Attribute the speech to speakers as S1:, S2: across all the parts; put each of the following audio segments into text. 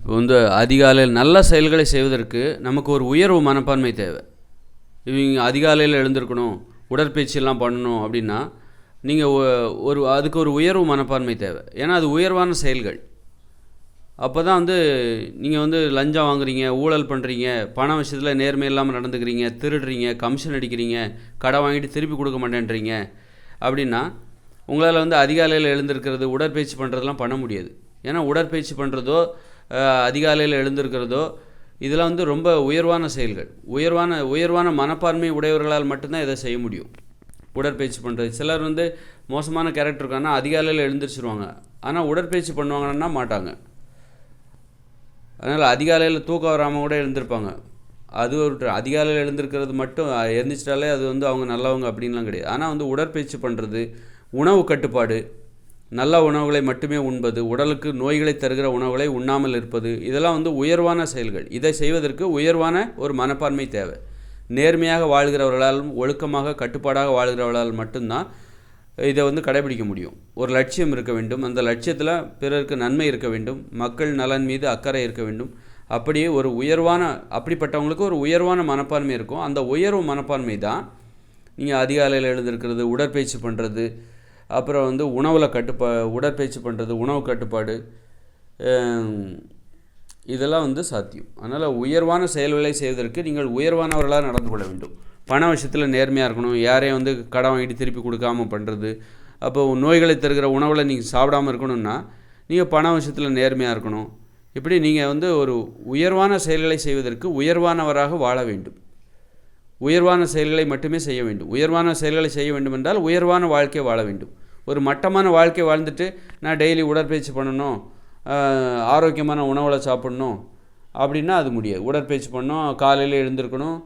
S1: இப்போ வந்து அதிகாலையில் நல்ல செயல்களை செய்வதற்கு நமக்கு ஒரு உயர்வு மனப்பான்மை தேவை. இவங்க அதிகாலையில் எழுந்திருக்கணும் உடற்பயிற்சியெல்லாம் பண்ணணும் அப்படின்னா நீங்கள் ஒரு அதுக்கு ஒரு உயர்வு மனப்பான்மை தேவை. ஏன்னா அது உயர்வான செயல்கள். அப்போ தான் வந்து நீங்கள் வந்து லஞ்சம் வாங்குறீங்க ஊழல் பண்ணுறீங்க பண விஷயத்தில் நேர்மை இல்லாமல் நடந்துக்கிறீங்க திருடுறீங்க கமிஷன் அடிக்கிறீங்க கடை வாங்கிட்டு திருப்பி கொடுக்க மாட்டேன்றீங்க அப்படின்னா உங்களால் வந்து அதிகாலையில் எழுந்திருக்கிறது உடற்பயிற்சி பண்ணுறதெல்லாம் பண்ண முடியாது. ஏன்னா உடற்பயிற்சி பண்ணுறதோ அதிகாலையில் எழுந்திருக்கிறதோ இதெல்லாம் வந்து ரொம்ப உயர்வான செயல்கள். உயர்வான உயர்வான மனப்பான்மை உடையவர்களால் மட்டும்தான் இதை செய்ய முடியும். உடற்பயிற்சி பண்ணுறது சிலர் வந்து மோசமான கேரக்டர் இருக்காங்கன்னா அதிகாலையில் எழுந்திரிச்சிருவாங்க. ஆனால் உடற்பயிற்சி பண்ணுவாங்கன்னா மாட்டாங்க. அதனால் அதிகாலையில் தூக்கம் வராமல் கூட எழுந்திருப்பாங்க. அது ஒரு அதிகாலையில் எழுந்திருக்கிறது மட்டும் எழுந்திரிச்சிட்டாலே அது வந்து அவங்க நல்லவங்க அப்படின்லாம் கிடையாது. ஆனால் வந்து உடற்பயிற்சி பண்ணுறது உணவு கட்டுப்பாடு நல்ல உணவுகளை மட்டுமே உண்பது உடலுக்கு நோய்களை தருகிற உணவுகளை உண்ணாமல் இருப்பது இதெல்லாம் வந்து உயர்வான செயல்கள். இதை செய்வதற்கு உயர்வான ஒரு மனப்பான்மை தேவை. நேர்மையாக வாழ்கிறவர்களாலும் ஒழுக்கமாக கட்டுப்பாடாக வாழ்கிறவர்களால் மட்டும்தான் இதை வந்து கடைபிடிக்க முடியும். ஒரு லட்சியம் இருக்க வேண்டும். அந்த லட்சியத்தில் பிறருக்கு நன்மை இருக்க வேண்டும். மக்கள் நலன் மீது அக்கறை இருக்க வேண்டும். அப்படியே ஒரு உயர்வான அப்படிப்பட்டவங்களுக்கு ஒரு உயர்வான மனப்பான்மை இருக்கும். அந்த உயர்வு மனப்பான்மை தான் நீங்கள் அதிகாலையில் எழுந்திருக்கிறது உடற்பயிற்சி பண்ணுறது அப்புறம் வந்து உணவில் கட்டுப்பா உடற்பயிற்சி பண்ணுறது உணவு கட்டுப்பாடு இதெல்லாம் வந்து சாத்தியம். அதனால் உயர்வான செயல்களை செய்வதற்கு நீங்கள் உயர்வானவர்களாக நடந்து கொள்ள வேண்டும். பண விஷயத்தில் நேர்மையாக இருக்கணும். யாரையும் வந்து கடன் வாங்கிட்டு திருப்பி கொடுக்காம பண்ணுறது அப்போ நோய்களை தருகிற உணவில் நீங்கள் சாப்பிடாமல் இருக்கணும்னா நீங்கள் பண விஷயத்தில் நேர்மையாக இருக்கணும். இப்படி நீங்கள் வந்து ஒரு உயர்வான செயல்களை செய்வதற்கு உயர்வானவராக வாழ வேண்டும். உயர்வான செயல்களை மட்டுமே செய்ய வேண்டும். உயர்வான செயல்களை செய்ய வேண்டும் என்றால் உயர்வான வாழ்க்கை வாழ வேண்டும். ஒரு மட்டமான வாழ்க்கை வாழ்ந்துட்டு நான் டெய்லி உடற்பயிற்சி பண்ணணும் ஆரோக்கியமான உணவில் சாப்பிட்ணும் அப்படின்னா அது முடியாது. உடற்பயிற்சி பண்ணணும் காலையில் எழுந்திருக்கணும்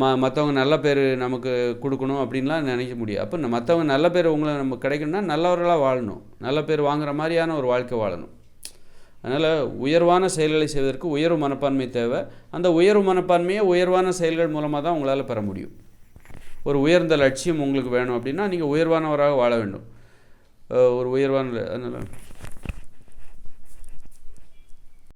S1: ம மற்றவங்க நல்ல பேர் நமக்கு கொடுக்கணும் அப்படின்லாம் நினைக்க முடியாது. அப்போ மற்றவங்க நல்ல பேர் உங்களை நம்ம கிடைக்கணும்னா நல்லவர்களாக வாழணும். நல்ல பேர் வாங்குற மாதிரியான ஒரு வாழ்க்கை வாழணும். அதனால் உயர்வான செயல்களை செய்வதற்கு உயர்வு மனப்பான்மை தேவை. அந்த உயர்வு மனப்பான்மையை உயர்வான செயல்கள் மூலமாக தான் உங்களால் பெற முடியும். ஒரு உயர்ந்த லட்சியம் உங்களுக்கு வேணும் அப்படின்னா நீங்கள் உயர்வானவராக வாழ வேண்டும். ஒரு உயர்வான அதனால்